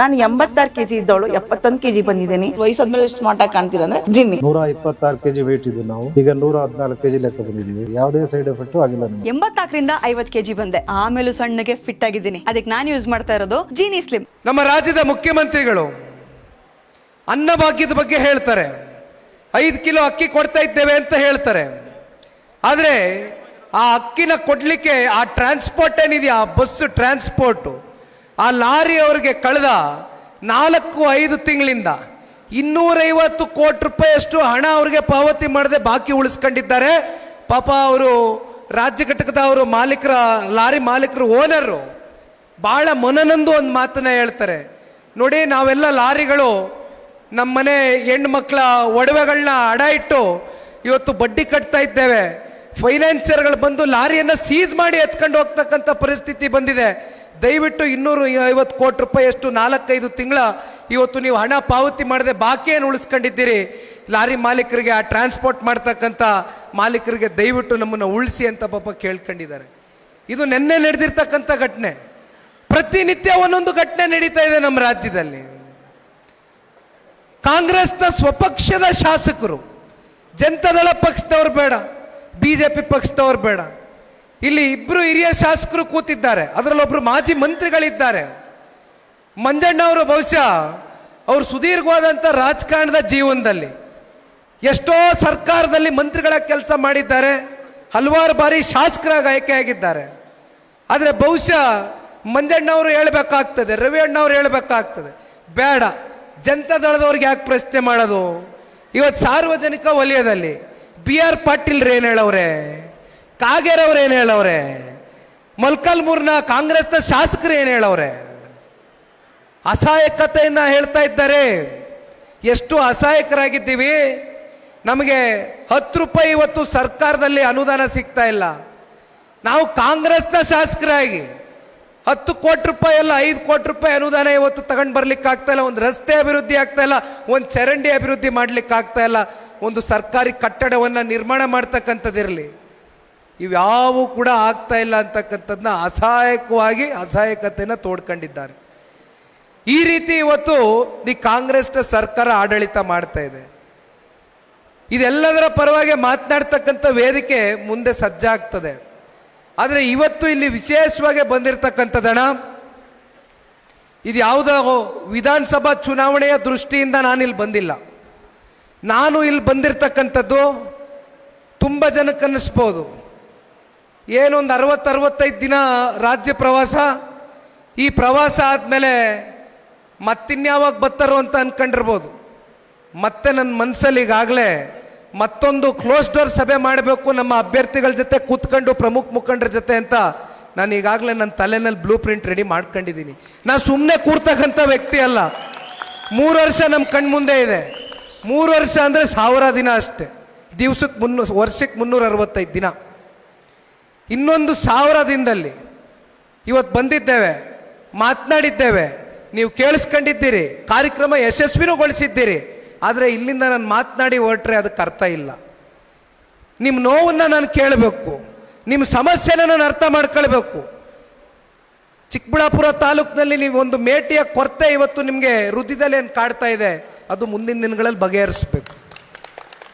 ನಾನು ಎಂಬತ್ತಾರು ಕೆಜಿ ಇದ್ದವಳು ಎಪ್ಪತ್ತೊಂದು ಕೆಜಿ ಬಂದಿದ್ದೀನಿ. ವಯಸ್ಸಾದ್ಮೇಲೆ ಸ್ಮಾರ್ಟ್ ಆಗಿ ಕಾಣ್ತೀರ ಅಂದ್ರೆ ಜಿನ್ನಿ. ನೂರ ಇಪ್ಪತ್ತಾರು ಕೆಜಿ ವೇಟ್ ಇದ್ದು ನಾವು. ಈಗ ನೂರ ಹದಿನಾಲ್ಕು ಕೆಜಿ ಲೆಕ್ಕ ಬಂದಿದ್ದೀವಿ. ಯಾವುದೇ ಸೈಡ್ ಎಫೆಕ್ಟ್ ಆಗಿಲ್ಲ ಎಂಬತ್ತಾಕರಿಂದ ಎಂಬತ್ನಾಲ್ಕರಿಂದ ಐವತ್ ಕೆಜಿ ಬಂದೆ. ಆಮೇಲೂ ಸಣ್ಣಗೆ ಫಿಟ್ ಆಗಿದ್ದೀನಿ. ಅದಕ್ಕೆ ನಾನು ಯೂಸ್ ಮಾಡ್ತಾ ಇರೋದು ಜೀನಿ ಸ್ಲಿಮ್ ನಮ್ಮ ರಾಜ್ಯದ ಮುಖ್ಯಮಂತ್ರಿಗಳು ಅನ್ನಭಾಗ್ಯದ ಬಗ್ಗೆ ಹೇಳ್ತಾರೆ. ಐದು ಕಿಲೋ ಅಕ್ಕಿ ಕೊಡ್ತಾ ಇದ್ದೇವೆ ಅಂತ ಹೇಳ್ತಾರೆ. ಆದರೆ ಆ ಅಕ್ಕಿನ ಕೊಡ್ಲಿಕ್ಕೆ ಆ ಟ್ರಾನ್ಸ್ಪೋರ್ಟ್ ಏನಿದೆಯಾ? ಆ ಬಸ್ ಟ್ರಾನ್ಸ್ಪೋರ್ಟು ಆ ಲಾರಿ ಅವರಿಗೆ ಕಳೆದ ನಾಲ್ಕು, ಐದು ತಿಂಗಳಿಂದ ಇನ್ನೂರೈವತ್ತು ಕೋಟಿ ರೂಪಾಯಿಯಷ್ಟು ಹಣ ಅವರಿಗೆ ಪಾವತಿ ಮಾಡದೆ ಬಾಕಿ ಉಳಿಸ್ಕೊಂಡಿದ್ದಾರೆ. ಪಾಪ ಅವರು ರಾಜ್ಯ ಘಟಕದ ಅವರು ಮಾಲೀಕರ, ಲಾರಿ ಮಾಲೀಕರು ಓನರು ಭಾಳ ಮನನಂದು ಒಂದು ಮಾತನ್ನ ಹೇಳ್ತಾರೆ. ನೋಡಿ, ನಾವೆಲ್ಲ ಲಾರಿಗಳು ನಮ್ಮ ಮನೆ ಹೆಣ್ಣು ಮಕ್ಕಳ ಒಡವೆಗಳನ್ನ ಅಡ ಇಟ್ಟು ಇವತ್ತು ಬಡ್ಡಿ ಕಟ್ತಾ ಇದ್ದೇವೆ. ಫೈನಾನ್ಸಿಯರ್ಗಳು ಬಂದು ಲಾರಿಯನ್ನು ಸೀಸ್ ಮಾಡಿ ಎತ್ಕೊಂಡು ಹೋಗ್ತಕ್ಕಂಥ ಪರಿಸ್ಥಿತಿ ಬಂದಿದೆ. ದಯವಿಟ್ಟು ಇನ್ನೂರು ಐವತ್ತು ಕೋಟಿ ರೂಪಾಯಿಯಷ್ಟು ನಾಲ್ಕೈದು ತಿಂಗಳ ಇವತ್ತು ನೀವು ಹಣ ಪಾವತಿ ಮಾಡದೆ ಏನು ಉಳಿಸ್ಕೊಂಡಿದ್ದೀರಿ. ಲಾರಿ ಮಾಲೀಕರಿಗೆ ಆ ಟ್ರಾನ್ಸ್ಪೋರ್ಟ್ ಮಾಡ್ತಕ್ಕಂಥ ಮಾಲೀಕರಿಗೆ ದಯವಿಟ್ಟು ನಮ್ಮನ್ನು ಉಳಿಸಿ ಅಂತ ಪಾಪ ಕೇಳ್ಕೊಂಡಿದ್ದಾರೆ. ಇದು ನಿನ್ನೆ ನಡೆದಿರ್ತಕ್ಕಂಥ ಘಟನೆ. ಪ್ರತಿನಿತ್ಯ ಒಂದೊಂದು ಘಟನೆ ನಡೀತಾ ಇದೆ ನಮ್ಮ ರಾಜ್ಯದಲ್ಲಿ. ಕಾಂಗ್ರೆಸ್ನ ಸ್ವಪಕ್ಷದ ಶಾಸಕರು, ಜನತಾದಳ ಪಕ್ಷದವ್ರು ಬೇಡ, ಬಿಜೆಪಿ ಪಕ್ಷದವ್ರು ಬೇಡ. ಇಲ್ಲಿ ಇಬ್ರು ಹಿರಿಯ ಶಾಸಕರು ಕೂತಿದ್ದಾರೆ. ಅದರಲ್ಲೊಬ್ರು ಮಾಜಿ ಮಂತ್ರಿಗಳಿದ್ದಾರೆ. ಮಂಜಣ್ಣ ಅವರು ಬಹುಶಃ ಅವರು ಸುದೀರ್ಘವಾದಂಥ ರಾಜಕಾರಣದ ಜೀವನದಲ್ಲಿ ಎಷ್ಟೋ ಸರ್ಕಾರದಲ್ಲಿ ಮಂತ್ರಿಗಳ ಕೆಲಸ ಮಾಡಿದ್ದಾರೆ. ಹಲವಾರು ಬಾರಿ ಶಾಸಕರಾಗಿ ಆಯ್ಕೆಯಾಗಿದ್ದಾರೆ. ಆದರೆ ಬಹುಶಃ ಮಂಜಣ್ಣವರು ಹೇಳಬೇಕಾಗ್ತದೆ, ರವಿ ಅಣ್ಣವ್ರು ಹೇಳಬೇಕಾಗ್ತದೆ, ಬೇಡ ಜನತಾ ದಳದವ್ರಿಗೆ ಯಾಕೆ ಪ್ರಶ್ನೆ ಮಾಡೋದು? ಇವತ್ತು ಸಾರ್ವಜನಿಕ ವಲಯದಲ್ಲಿ ಬಿ ಆರ್ ಪಾಟೀಲ್ ಏನು ಹೇಳವ್ರೆ? ಕಾಗೇರವ್ರು ಏನು ಹೇಳವ್ರೆ? ಮಲ್ಕಲ್ಮೂರ್ನ ಕಾಂಗ್ರೆಸ್ನ ಶಾಸಕರು ಏನು ಹೇಳವ್ರೆ? ಅಸಹಾಯಕತೆಯನ್ನ ಹೇಳ್ತಾ ಇದ್ದಾರೆ. ಎಷ್ಟು ಅಸಹಾಯಕರಾಗಿದ್ದೀವಿ? ನಮಗೆ ಹತ್ತು ರೂಪಾಯಿ ಇವತ್ತು ಸರ್ಕಾರದಲ್ಲಿ ಅನುದಾನ ಸಿಗ್ತಾ ಇಲ್ಲ. ನಾವು ಕಾಂಗ್ರೆಸ್ನ ಶಾಸಕರಾಗಿ ಹತ್ತು ಕೋಟಿ ರೂಪಾಯಿ ಅಲ್ಲ, ಐದು ಕೋಟಿ ರೂಪಾಯಿ ಅನುದಾನ ಇವತ್ತು ತಗೊಂಡು ಬರ್ಲಿಕ್ಕೆ ಆಗ್ತಾ ಇಲ್ಲ. ಒಂದು ರಸ್ತೆ ಅಭಿವೃದ್ಧಿ ಆಗ್ತಾ ಇಲ್ಲ, ಒಂದು ಚರಂಡಿ ಅಭಿವೃದ್ಧಿ ಮಾಡ್ಲಿಕ್ಕೆ ಆಗ್ತಾ ಇಲ್ಲ. ಒಂದು ಸರ್ಕಾರಿ ಕಟ್ಟಡವನ್ನು ನಿರ್ಮಾಣ ಮಾಡ್ತಕ್ಕಂಥದ್ದಿರಲಿ. ಇವ್ಯಾವು ಕೂಡ ಆಗ್ತಾ ಇಲ್ಲ ಅಂತಕ್ಕಂಥದ್ದನ್ನ ಅಸಹಾಯಕವಾಗಿ ಅಸಹಾಯಕತೆಯನ್ನು ತೋಡ್ಕೊಂಡಿದ್ದಾರೆ. ಈ ರೀತಿ ಇವತ್ತು ಈ ಕಾಂಗ್ರೆಸ್ನ ಸರ್ಕಾರ ಆಡಳಿತ ಮಾಡ್ತಾ ಇದೆ. ಇದೆಲ್ಲದರ ಪರವಾಗಿ ಮಾತನಾಡ್ತಕ್ಕಂಥ ವೇದಿಕೆ ಮುಂದೆ ಸಜ್ಜಾಗ್ತದೆ ಆದರೆ ಇವತ್ತು ಇಲ್ಲಿ ವಿಶೇಷವಾಗಿ ಬಂದಿರತಕ್ಕಂಥದ್ದಣ ಇದು ಯಾವುದೋ ವಿಧಾನಸಭಾ ಚುನಾವಣೆಯ ದೃಷ್ಟಿಯಿಂದ ನಾನು ಇಲ್ಲಿ ಬಂದಿಲ್ಲ. ನಾನು ಇಲ್ಲಿ ಬಂದಿರತಕ್ಕಂಥದ್ದು ತುಂಬ ಜನಕ್ಕೆ ಅನ್ನಿಸ್ಬೋದು ಏನೊಂದು ಅರವತ್ತು ಅರವತ್ತೈದು ದಿನ ರಾಜ್ಯ ಪ್ರವಾಸ, ಈ ಪ್ರವಾಸ ಆದಮೇಲೆ ಮತ್ತಿನ್ಯಾವಾಗ ಬರ್ತಾರೋ ಅಂತ ಅಂದ್ಕೊಂಡಿರ್ಬೋದು ಮತ್ತೆ ನನ್ನ ಮನಸ್ಸಲ್ಲಿ ಈಗಾಗಲೇ ಮತ್ತೊಂದು ಕ್ಲೋಸ್ ಡೋರ್ ಸಭೆ ಮಾಡಬೇಕು ನಮ್ಮ ಅಭ್ಯರ್ಥಿಗಳ ಜೊತೆ ಕೂತ್ಕೊಂಡು ಪ್ರಮುಖ ಮುಖಂಡರ ಜೊತೆ ಅಂತ ನಾನು ಈಗಾಗಲೇ ನನ್ನ ತಲೆನಲ್ಲಿ ಬ್ಲೂ ಪ್ರಿಂಟ್ ರೆಡಿ ಮಾಡ್ಕೊಂಡಿದ್ದೀನಿ. ನಾನು ಸುಮ್ಮನೆ ಕೂರ್ತಕ್ಕಂಥ ವ್ಯಕ್ತಿ ಅಲ್ಲ. ಮೂರು ವರ್ಷ ನಮ್ಮ ಕಣ್ಮುಂದೆ ಇದೆ. ಮೂರು ವರ್ಷ ಅಂದರೆ ಸಾವಿರ ದಿನ ಅಷ್ಟೇ. ದಿವ್ಸಕ್ಕೆ ಮುನ್ನೂರು ವರ್ಷಕ್ಕೆ ಮುನ್ನೂರ ಅರವತ್ತೈದು ದಿನ. ಇನ್ನೊಂದು ಸಾವಿರ ದಿನದಲ್ಲಿ ಇವತ್ತು ಬಂದಿದ್ದೇವೆ, ಮಾತನಾಡಿದ್ದೇವೆ, ನೀವು ಕೇಳಿಸ್ಕೊಂಡಿದ್ದೀರಿ, ಕಾರ್ಯಕ್ರಮ ಯಶಸ್ವಿನೂಗೊಳಿಸಿದ್ದೀರಿ, ಆದರೆ ಇಲ್ಲಿಂದ ನಾನು ಮಾತನಾಡಿ ಹೊರಟ್ರೆ ಅದಕ್ಕೆ ಅರ್ಥ ಇಲ್ಲ. ನಿಮ್ಮ ನೋವನ್ನು ನಾನು ಕೇಳಬೇಕು ನಿಮ್ಮ ಸಮಸ್ಯೆನ ನಾನು ಅರ್ಥ ಮಾಡ್ಕೊಳ್ಬೇಕು. ಚಿಕ್ಕಬಳ್ಳಾಪುರ ತಾಲೂಕಿನಲ್ಲಿ ನೀವು ಒಂದು ಮೇಟಿಯ ಕೊರತೆ ಇವತ್ತು ನಿಮಗೆ ವೃದ್ಧಿದಲ್ಲಿ ಏನು ಕಾಡ್ತಾ ಇದೆ, ಅದು ಮುಂದಿನ ದಿನಗಳಲ್ಲಿ ಬಗೆಹರಿಸ್ಬೇಕು.